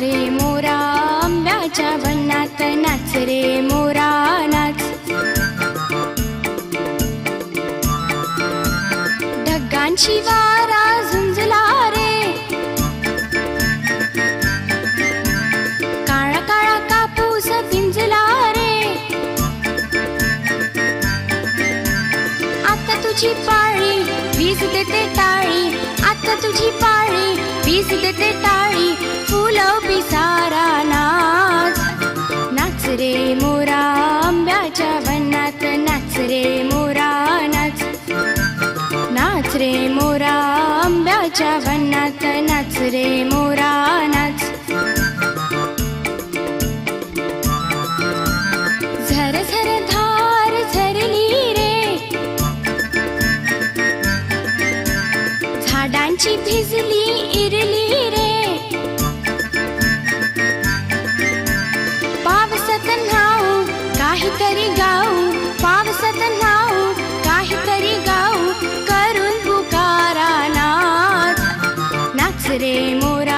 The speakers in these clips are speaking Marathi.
रे मोरा आंब्याच्या वनात नाचरे मोरा नाच. ढगांची वारा झुंजला रे. काळा काळा कापूस पिंजला रे. आता तुझी पाळी वीज देते टाळी. आता तुझी पाळी वीज देते टाळी. नाच रे मोरा आंब्याच्या वनात नाच रे मोरा नाच. झर झर धार झरली रे झाडांची भिजली इरली रे. पावसात न्हाऊ काहीतरी गाव रे मोरा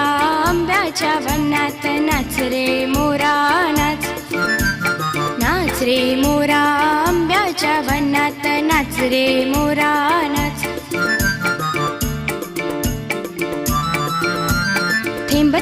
आंब्याच्या वनात नाचरे मोरा नाच. रे मोरा आंब्याच्या वनात नाचरे मोरा नाच. थेंब.